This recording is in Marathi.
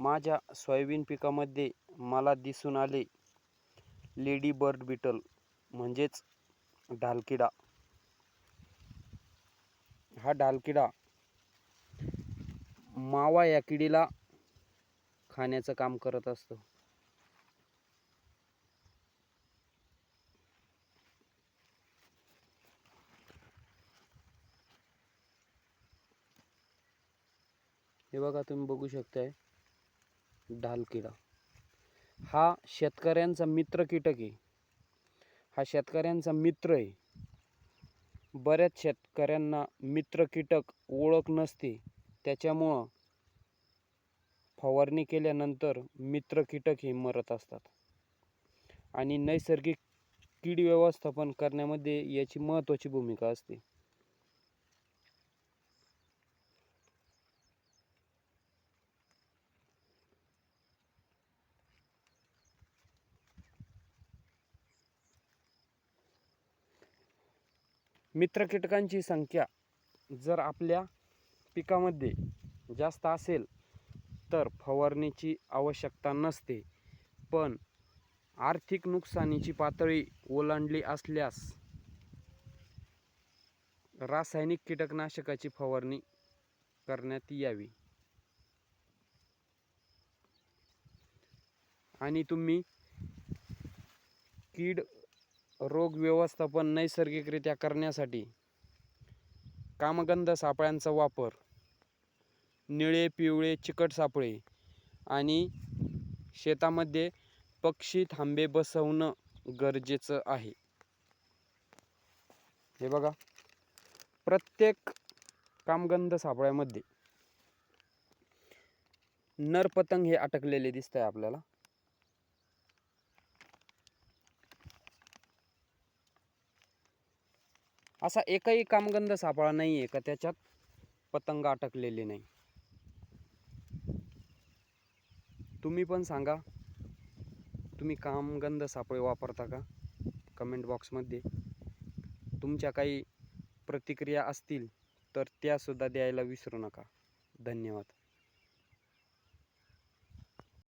माझ्या सोयाबीन पिकामध्ये मला दिसून आले लेडी बर्ड बीटल म्हणजेच ढालकिडा. हा ढालकिडा मावा या किडीला खाण्याचं काम करत असतो. हे बघा तुम्ही बघू शकताय. ढालकिडा हा शेतकऱ्यांचा मित्र कीटक आहे. हा शेतकऱ्यांचा मित्र आहे. बऱ्याच शेतकऱ्यांना मित्र कीटक ओळख नसते. त्याच्यामुळं फवारणी केल्यानंतर मित्र कीटक हे मरत असतात. आणि नैसर्गिक कीड व्यवस्थापन करण्यामध्ये याची महत्त्वाची भूमिका असते. मित्र कीटकांची संख्या जर आपल्या पिकामध्ये जास्त असेल तर फवारणीची आवश्यकता नसते. पण आर्थिक नुकसानीची पातळी ओलांडली असल्यास रासायनिक कीटकनाशकाची फवारणी करण्यात यावी. आणि तुम्ही कीड रोग व्यवस्थापन नैसर्गिकरित्या करण्यासाठी कामगंध सापळ्यांचा वापर निळे पिवळे चिकट सापळे आणि शेतामध्ये पक्षी थांबे बसवणं गरजेचं आहे. हे बघा प्रत्येक कामगंध सापळ्यामध्ये नर पतंग हे अटकलेले दिसत आहे आपल्याला. असा एकही कामगंध सापळा नाही आहे का त्याच्यात पतंग अटकलेले नाही. तुम्ही पण सांगा. तुम्ही कामगंध सापळे वापरता का? कमेंट बॉक्समध्ये तुमच्या काही प्रतिक्रिया असतील तर त्यासुद्धा द्यायला विसरू नका. धन्यवाद.